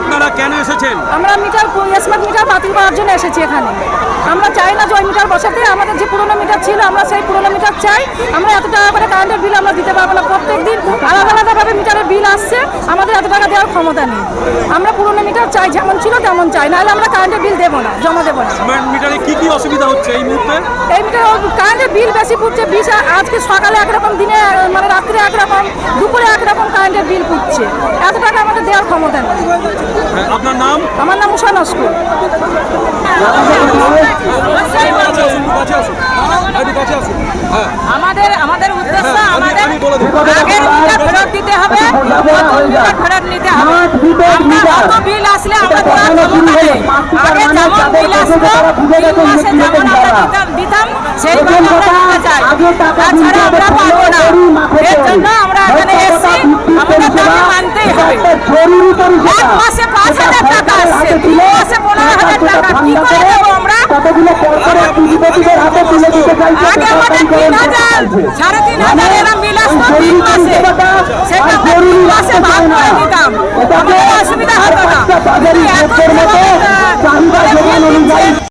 আপনারা কেন এসেছেন? আমরা মিটার স্মার্ট মিটার বাতিল করার জন্য এসেছি এখানে। আমরা চাই না যে ওই মিটার বসাতে। আমাদের যে পুরোনো মিটার ছিল আমরা সেই পুরোনো মিটার চাই। আমরা এত টাকা করে কারেন্টের বিল আমরা দিতে পারব না। প্রত্যেক দিন আলাদা আলাদাভাবে মিটারের বিল আসছে। আমাদের এত টাকা দেওয়ার ক্ষমতা নেই। আমরা পুরোনো মিটার চাই যেমন ছিল তেমন চাই। নাহলে আমরা কারেন্টের বিল দেবো না জমা দেবো না। স্মার্ট মিটারে কি কি অসুবিধা হচ্ছে এই মুহূর্তে? এই মিটার কারেন্টের বিল বেশি পড়ছে বিশ আজকে সকালে একরকম দিনে মানে রাত্রে একরকম দুপুরে একরকম কারেন্টের বিল পড়ছে এত টাকা আমাদের দেওয়ার ক্ষমতা নেই। নাম? আমার নাম উষা নস্কর আমাদের আমাদের উদ্দেশ্য হ্যাঁ, আমাদের। আগের ফেরত দিতে হবে নতুন ফেরত নিতে হবে। আমরা অত বিল আসলে ক্ষমতা নেই আগে যেমন বিল আসতো তিন মাসে যেমন আমরা দিতাম দিতাম সেইভাবে আমরা দিতে চাই। তাছাড়া আমরা পারব না। এক মাসে পাঁচ হাজার টাকা আসছে। তিন মাসে পনেরো হাজার টাকা কি করে দেবো আমরা? আগে আমাদের তিন হাজার সাড়ে তিন হাজার এরম বিল তিন মাসে। সেটা তিন মাসে ভাগ করে দিতাম। অসুবিধা হতো না।